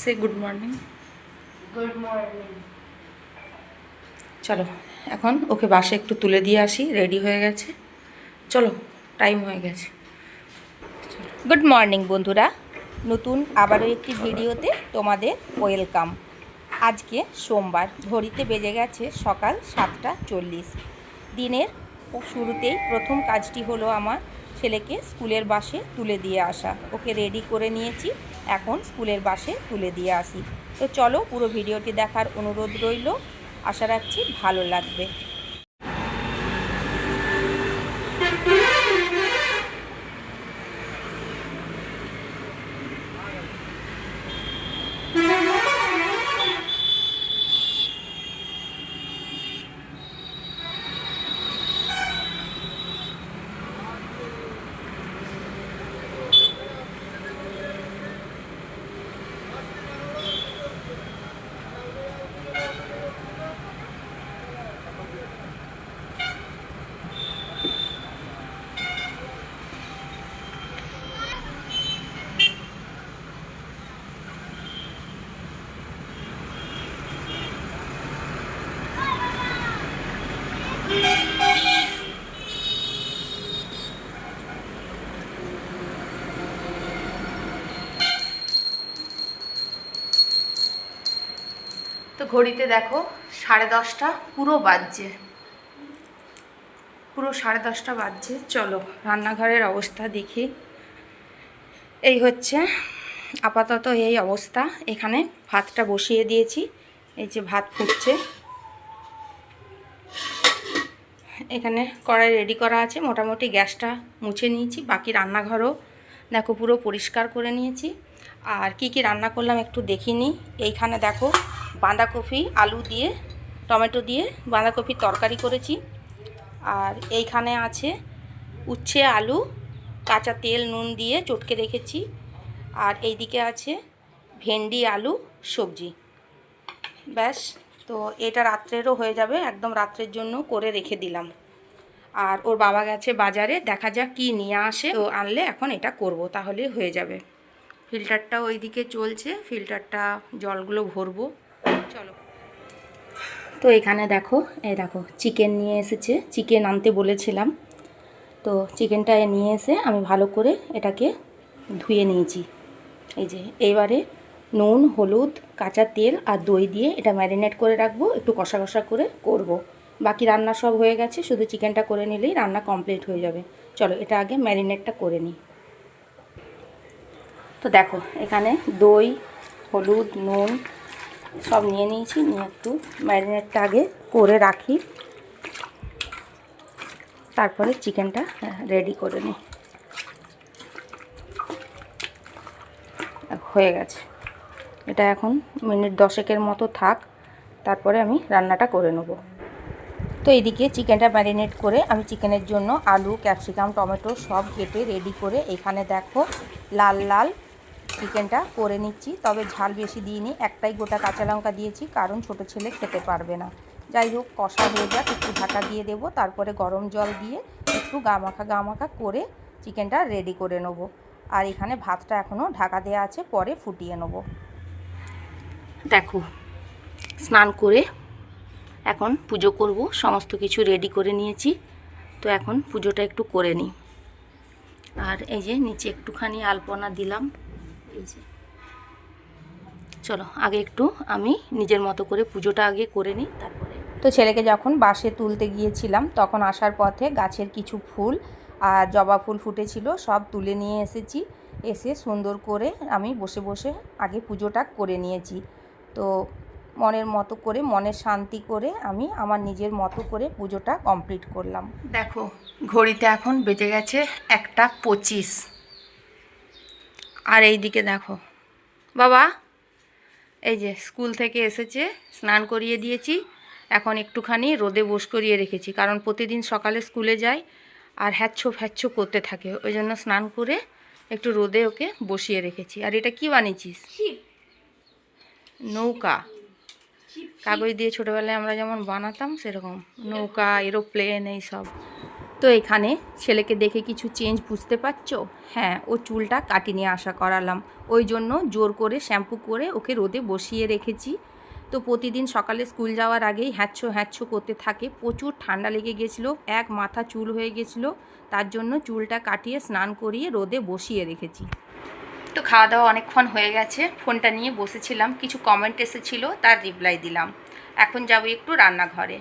সে good morning good morning চলো এখন ওকে বাসে একটু তুলে দিয়ে আসি রেডি হয়ে গেছে। চলো টাইম হয়ে গেছে। গুড মর্নিং বন্ধুরা। নতুন আবারও একটি ভিডিওতে তোমাদের ওয়েলকাম আজকে সোমবার ঘড়িতে বেজে গেছে সকাল সাতটা চল্লিশ। দিনের শুরুতেই প্রথম কাজটি হলো আমার ছেলেকে স্কুলের বাসে তুলে দিয়ে আসা। ওকে রেডি করে নিয়েছি। এখন স্কুলের বাসে তুলে দিয়ে আসি। তো চলো পুরো ভিডিওটি দেখার অনুরোধ রইল। আশা রাখছি ভালো লাগবে। তো ঘড়িতে দেখো সাড়ে দশটা, পুরো বাজছে। পুরো সাড়ে দশটা বাজছে। চলো, রান্নাঘরের অবস্থা দেখি। এই হচ্ছে আপাতত এই অবস্থা। এখানে ভাতটা বসিয়ে দিয়েছি। এই যে ভাত ফুটছে। এখানে কড়াই রেডি করা আছে। মোটামুটি গ্যাসটা মুছে নিয়েছি। বাকি রান্নাঘরও দেখো পুরো পরিষ্কার করে নিয়েছি। আর কি কি রান্না করলাম একটু দেখিনি। এইখানে দেখো বাঁধাকপি, আলু দিয়ে, টমেটো দিয়ে বাঁধাকপির তরকারি করেছি। আর এইখানে আছে উচ্ছে, আলু, কাঁচা তেল, নুন দিয়ে চটকে রেখেছি। আর এইদিকে আছে ভেন্ডি, আলু, সবজি। ব্যাস, তো এটা রাত্রেরও হয়ে যাবে, একদম রাত্রের জন্য করে রেখে দিলাম। আর ওর বাবা গেছে বাজারে, দেখা যাক কি নিয়ে আসে। তো আনলে এখন এটা করব, তাহলে হয়ে যাবে। ফিল্টারটা ওইদিকে চলছে, ফিল্টারটা জলগুলো ভরবো। চলো। তো এখানে দেখো, এই দেখো চিকেন নিয়ে এসেছে। চিকেন আনতে বলেছিলাম। তো চিকেনটা নিয়ে এসে আমি ভালো করে এটাকে ধুয়ে নিয়েছি। এই যে এইবারে নুন, হলুদ, কাঁচা তেল আর দই দিয়ে এটা ম্যারিনেট করে রাখব, একটু কষা কষা করে করব। বাকি রান্না সব হয়ে গেছে, শুধু চিকেনটা করে নিলেই রান্না কমপ্লিট হয়ে যাবে। চলো, এটা আগে ম্যারিনেটটা করে নিই। তো দেখো, এখানে দই, হলুদ, নুন সব নিয়ে নিয়েছি, নিয়ে একটু ম্যারিনেটটা আগে করে রাখি। তারপরে চিকেনটা রেডি করে নিই। হয়ে গেছে। এটা এখন মিনিট দশেকের মতো থাক, তারপরে আমি রান্নাটা করে নেব। তো এইদিকে চিকেনটা ম্যারিনেট করে আমি চিকেনের জন্য আলু, ক্যাপসিকাম, টমেটো সব কেটে রেডি করে এখানে দেখো লাল লাল চিকেনটা করে নিচ্ছি, তবে ঝাল বেশি দিইনি। একটাই গোটা কাঁচা লঙ্কা দিয়েছি, কারণ ছোট ছেলে খেতে পারবে না। যাই হোক, কষা হয়ে যাক, একটু ঢাকা দিয়ে দেবো, তারপরে গরম জল দিয়ে একটু গামাখা গামাখা করে চিকেনটা রেডি করে নেব। আর এখানে ভাতটা এখনও ঢাকা দেওয়া আছে, পরে ফুটিয়ে নেব। দেখো, স্নান করে এখন পুজো করব, সমস্ত কিছু রেডি করে নিয়েছি। তো এখন পুজোটা একটু করে নিই। আর এই যে নিচে একটুখানি আলপনা দিলাম। এই যে চলো আগে একটু আমি নিজের মতো করে পুজোটা আগে করে নিই তারপরে। তো ছেলেকে যখন বাসে তুলতে গিয়েছিলাম তখন আসার পথে গাছের কিছু ফুল আর জবা ফুল ফুটেছিল সব তুলে নিয়ে এসেছি। এসে সুন্দর করে আমি বসে বসে আগে পুজোটা করে নিয়েছি। তো মনের মতো করে মনের শান্তি করে আমি আমার নিজের মতো করে পুজোটা কমপ্লিট করলাম। দেখো ঘড়িতে এখন বেজে গেছে একটা পঁচিশ। আর এই দিকে দেখো। বাবা এই যে স্কুল থেকে এসেছে স্নান করিয়ে দিয়েছি। এখন একটুখানি রোদে বস করিয়ে রেখেছি কারণ প্রতিদিন সকালে স্কুলে যায় আর হ্যাচ্ছো ফ্যাচ্ছো করতে থাকে। ওই জন্য স্নান করে একটু রোদে ওকে বসিয়ে রেখেছি। আর এটা কি বানিয়েছিস? নৌকা। কাগজ দিয়ে ছোটোবেলায় আমরা যেমন বানাতাম সেরকম। নৌকা এরোপ্লেন এই সব তো এখানে ছেলেকে দেখে কিছু চেঞ্জ বুঝতে পারছ? হ্যাঁ ও চুলটা কাটি নিয়ে আশা করালাম। ওই জন্য জোর করে শ্যাম্পু করে ওকে রোদে বসিয়ে রেখেছি। তো প্রতিদিন সকালে স্কুল যাওয়ার আগেই হ্যাচ্ছো হ্যাচ্ছো করতে থাকে। প্রচুর ঠান্ডা লেগে গেছিল, এক মাথা চুল হয়ে গেছিল। তার জন্য চুলটা কাটিয়ে স্নান করিয়ে রোদে বসিয়ে রেখেছি। তো খাওয়া দাওয়া অনেকক্ষণ হয়ে গেছে। ফোনটা নিয়ে বসেছিলাম। কিছু কমেন্ট এসেছিল, তার রিপ্লাই দিলাম। এখন যাব একটু রান্নাঘরে।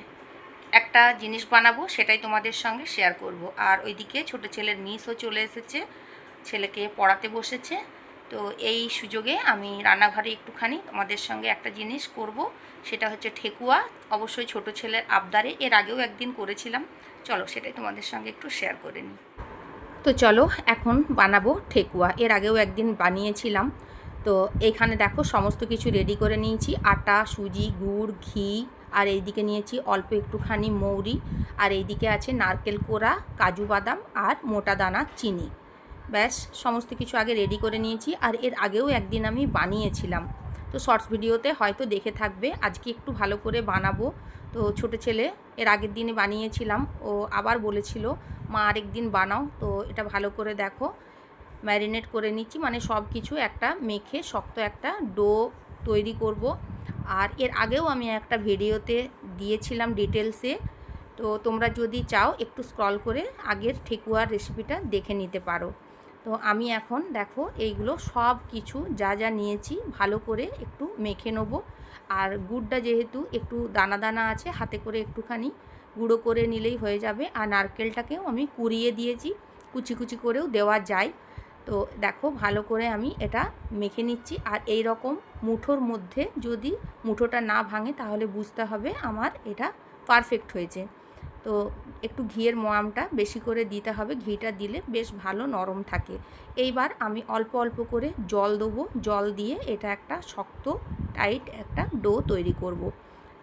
একটা জিনিস বানাবো, সেটাই তোমাদের সঙ্গে শেয়ার করব। আর ওইদিকে ছোট ছেলের মিসও চলে এসেছে, ছেলেকে পড়াতে বসেছে। তো এই সুযোগে আমি রান্নাঘরে একটুখানি তোমাদের সঙ্গে একটা জিনিস করব, সেটা হচ্ছে ঠেকুয়া। অবশ্যই ছোট ছেলের আবদারে, এর আগেও একদিন করেছিলাম। চলো সেটাই তোমাদের সঙ্গে একটু শেয়ার করে নিই। তো চলো, এখন বানাবো ঠেকুয়া। এর আগেও একদিন বানিয়েছিলাম। তো এখানে দেখো, সমস্ত কিছু রেডি করে নিয়েছি। আটা, সুজি, গুড়, ঘি আর এইদিকে নিয়েছি অল্প একটুখানি মৌরি। আর এইদিকে আছে নারকেল কোড়া, কাজু বাদাম আর মোটা দানা চিনি। ব্যাস, সমস্ত কিছু আগে রেডি করে নিয়েছি আর এর আগেও একদিন আমি বানিয়েছিলাম। তো শর্টস ভিডিওতে হয়তো দেখে থাকবে, আজকে একটু ভালো করে বানাবো। তো ছোট ছেলে, এর আগের দিনে বানিয়েছিলাম। ও আবার বলেছিল, মা আরেক দিন বানাও। তো এটা ভালো করে দেখো। ম্যারিনেট করে নিচ্ছি মানে সব কিছু একটা মেখে শক্ত একটা ডো তৈরি করব। আর এর আগেও আমি একটা ভিডিওতে দিয়েছিলাম ডিটেলসে তো তোমরা যদি চাও একটু স্ক্রল করে আগের ঠেকুয়ার রেসিপিটা দেখে নিতে পারো। তো আমি এখন দেখো এইগুলো সব কিছু যা যা নিয়েছি ভালো করে একটু মেখে নেব। আর গুড়টা যেহেতু একটু দানা দানা আছে, হাতে করে একটুখানি গুঁড়ো করে নিলেই হয়ে যাবে। আর নারকেলটাকেও আমি কুড়িয়ে দিয়েছি। কুচি কুচি করেও দেওয়া যায়। তো দেখো ভালো করে আমি এটা মেখে নিচ্ছি। আর এই রকম মুঠোর মধ্যে যদি মুঠোটা না ভাঙে তাহলে বুঝতে হবে আমার এটা পারফেক্ট হয়েছে। তো একটু ঘিয়ের ময়ামটা বেশি করে দিতে হবে। ঘিটা দিলে বেশ ভালো নরম থাকে। এইবার আমি অল্প অল্প করে জল দেবো। জল দিয়ে এটা একটা শক্ত টাইট একটা ডো তৈরি করব।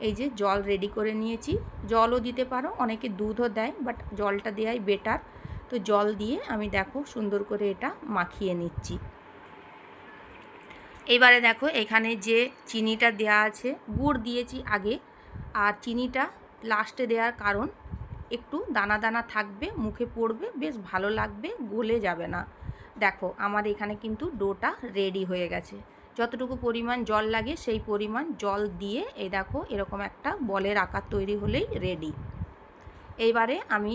এই যে জল রেডি করে নিয়েছি। জলও দিতে পারো, অনেকে দুধও দেয় বাট জলটা দেওয়াই বেটার তো জল দিয়ে আমি দেখো সুন্দর করে এটা মাখিয়ে নিচ্ছি। এবারে দেখো এখানে যে চিনিটা দেয়া আছে, গুড় দিয়েছি আগে, আর চিনিটা লাস্টে দেওয়ার কারণ একটু দানা দানা থাকবে, মুখে পড়বে, বেশ ভালো লাগবে, গলে যাবে না। দেখো আমার এখানে কিন্তু ডোটা রেডি হয়ে গেছে। যতটুকু পরিমাণ জল লাগে সেই পরিমাণ জল দিয়ে এই দেখো এরকম একটা বলের আকার তৈরি হলেই রেডি এইবারে আমি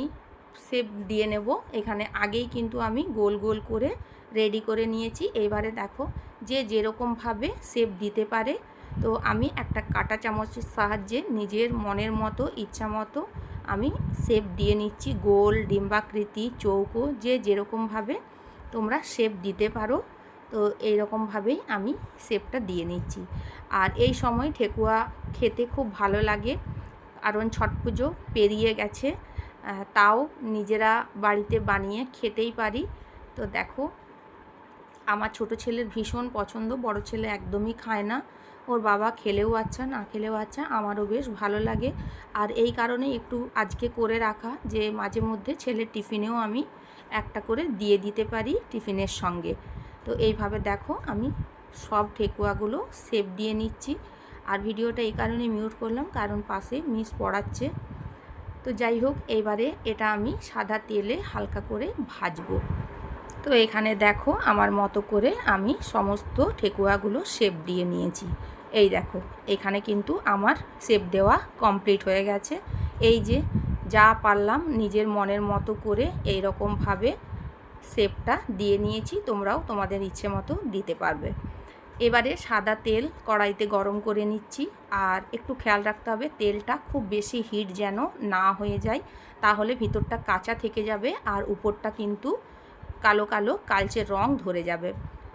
শেপ দিয়ে নেব। এখানে আগেই কিন্তু আমি গোল গোল করে রেডি করে নিয়েছি। এইবারে দেখো যে যেরকমভাবে শেপ দিতে পারে। তো আমি একটা কাটা চামচের সাহায্যে নিজের মনের মতো, ইচ্ছা মতো আমি শেপ দিয়ে নিচ্ছি। গোল, ডিম্বাকৃতি, চৌকো, যে যেরকমভাবে তোমরা শেপ দিতে পারো, তো এইরকমভাবেই আমি শেপটা দিয়ে নিচ্ছি। আর এই সময় ঠেকুয়া খেতে খুব ভালো লাগে। কারণ ছট পুজো পেরিয়ে গেছে। তাও নিজেরা বাড়িতে বানিয়ে খেতেই পারি। তো দেখো, আমার ছোট ছেলের ভীষণ পছন্দ, বড় ছেলে একদমই খায় না। ওর বাবা খেলেও আচ্ছা না খেলেও আচ্ছা আমারও বেশ ভালো লাগে। আর এই কারণে একটু আজকে করে রাখা যে, মাঝে মধ্যে ছেলের টিফিনেও আমি একটা করে দিয়ে দিতে পারি টিফিনের সঙ্গে। তো এইভাবে দেখো, আমি সব ঠেকুয়াগুলো সেপ দিয়ে নিচ্ছি। আর ভিডিওটা এই কারণে মিউট করলাম, কারণ পাশে মিস পড়াচ্ছে। তো যাই হোক, এবারে এটা আমি সাদা তেলে হালকা করে ভাজবো। তো এখানে দেখো, আমার মতো করে আমি সমস্ত ঠেকুয়াগুলো শেপ দিয়ে নিয়েছি। এই দেখো, এখানে কিন্তু আমার শেপ দেওয়া কমপ্লিট হয়ে গেছে। এই যে, যা পারলাম নিজের মনের মতো করে এই রকমভাবে শেপটা দিয়ে নিয়েছি, তোমরাও তোমাদের ইচ্ছে মতো দিতে পারবে। এবারে সাদা তেল কড়াইতে গরম করে নিচ্ছি। আর একটু খেয়াল রাখতে হবে, তেলটা খুব বেশি হিট যেন না হয়ে যায়, তাহলে ভিতরটা কাঁচা থেকে যাবে আর উপরটা কিন্তু কালো কালো কালচে রং ধরে যাবে।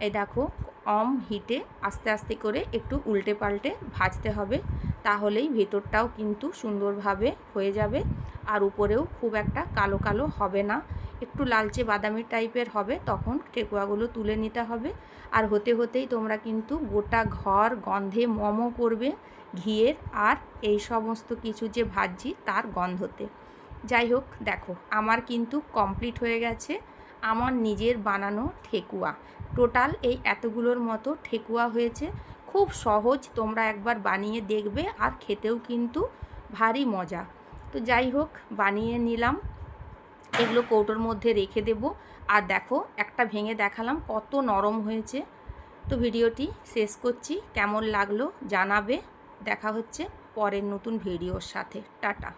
এই দেখো, কম হিটে আস্তে আস্তে করে একটু উল্টে পাল্টে ভাজতে হবে, তাহলেই ভেতরটাও কিন্তু সুন্দরভাবে হয়ে যাবে। আর উপরেও খুব একটা কালো কালো হবে না। একটু লালচে বাদামি টাইপের হবে, তখন ঠেকুয়াগুলো তুলে নিতে হবে। আর হতে হতেই তোমরা কিন্তু গোটা ঘর, গন্ধে মমো করবে ঘিয়ের আর এই সমস্ত কিছু যে ভাজি তার গন্ধতে। যাই হোক, দেখো, আমার কিন্তু কমপ্লিট হয়ে গেছে। আমার নিজের বানানো ঠেকুয়া। টোটাল এই এতগুলোর মতো ঠেকুয়া হয়েছে। খুব সহজ তোমরা একবার বানিয়ে দেখবে আর খেতেও কিন্তু ভারী মজা। তো যাই হোক, বানিয়ে নিলাম। এগুলো কৌটোর মধ্যে রেখে দেব। আর দেখো, একটা ভেঙে দেখালাম কত নরম হয়েছে। তো ভিডিওটি শেষ করছি। কেমন লাগল জানাবে। দেখা হচ্ছে পরের নতুন ভিডিওর সাথে। টাটা।